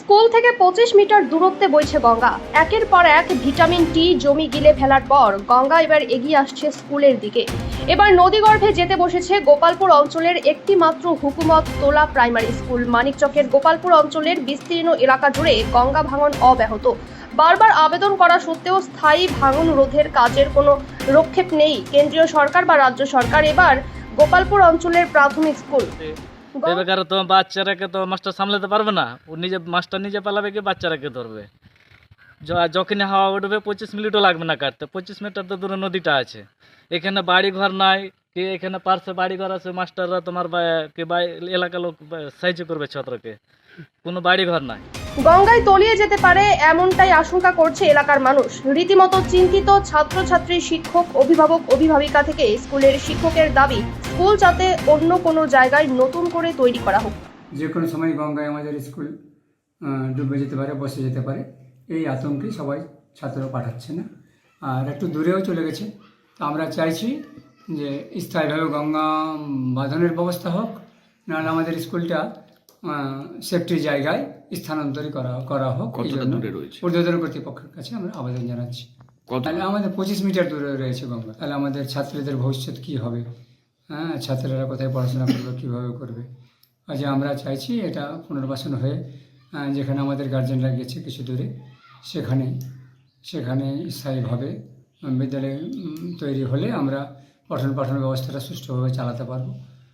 School থেকে পঁচিশ metre দূরত্বে বইছে গঙ্গা। একের পর এক ভিটামিন টি জমি গিলে ফেলার পর গঙ্গা এবার এগিয়ে আসছে স্কুলের দিকে। এবার নদীগর্ভে যেতে বসেছে গোপালপুর অঞ্চলের একটি মাত্র হুকুমত তোলা প্রাইমারি স্কুল। মানিকচকের গোপালপুর অঞ্চলের বিস্তীর্ণ এলাকা জুড়ে গঙ্গা ভাঙন অব্যাহত। বারবার আবেদন করা সত্ত্বেও স্থায়ী ভাঙন রোধের কাজের কোনো রক্ষেপ নেই। কেন্দ্রীয় সরকার বা রাজ্য সরকার এবার গোপালপুর অঞ্চলের প্রাথমিক স্কুল। এবার তো বাচ্চারাকে তো মাস্টার সামলাতে পারবে না। ও নিজে মাস্টার নিজে পালাবে কি বাচ্চারাকে ধরবে? যখনই হাওয়া উঠবে, পঁচিশ মিনিটও লাগবে না কাটতে। পঁচিশ মিনিটের তো দূরে নদীটা আছে। এখানে বাড়ি ঘর নাই, কি এখানে পার্শ্বে বাড়ি ঘর আছে, মাস্টাররা তোমার এলাকার লোক সাহায্য করবে ছাত্রকে। কোনো বাড়ি ঘর নাই। গঙ্গায় তলিয়ে যেতে পারে এমনটাই আশঙ্কা করছে এলাকার মানুষ। রীতিমতো চিন্তিত ছাত্রছাত্রী, শিক্ষক, অভিভাবক, অভিভাবিকা থেকে স্কুলের শিক্ষকের দাবি, স্কুল যাতে অন্য কোনো জায়গায় নতুন করে তৈরি করা হোক। যে কোনো সময় গঙ্গায় আমাদের স্কুল ডুবে যেতে পারে, বসে যেতে পারে, এই আতঙ্কে সবাই ছাত্র পাঠাচ্ছে না। আর একটু দূরেও চলে গেছে। আমরা চাইছি যে স্থায়ীভাবে গঙ্গা বাঁধনের ব্যবস্থা হোক, নাহলে আমাদের স্কুলটা সেফটি জায়গায় স্থানান্তরিত করা করা হোক দূরে রয়েছে? ঊর্ধ্বতন কর্তৃপক্ষের কাছে আমরা আবেদন জানাচ্ছি। তাহলে আমাদের পঁচিশ মিটার দূরে রয়েছে গঙ্গা। তাহলে আমাদের ছাত্রীদের ভবিষ্যৎ কী হবে? হ্যাঁ ছাত্রীরা কোথায় পড়াশোনা করবে কীভাবে করবে? কাজে আমরা চাইছি এটা পুনর্বাসন হয়ে যেখানে আমাদের গার্জেনরা গেছে কিছু দূরে সেখানে সেখানে স্থায়ীভাবে বিদ্যালয় তৈরি হলে আমরা পঠন পাঠন ব্যবস্থাটা সুষ্ঠুভাবে চালাতে পারব।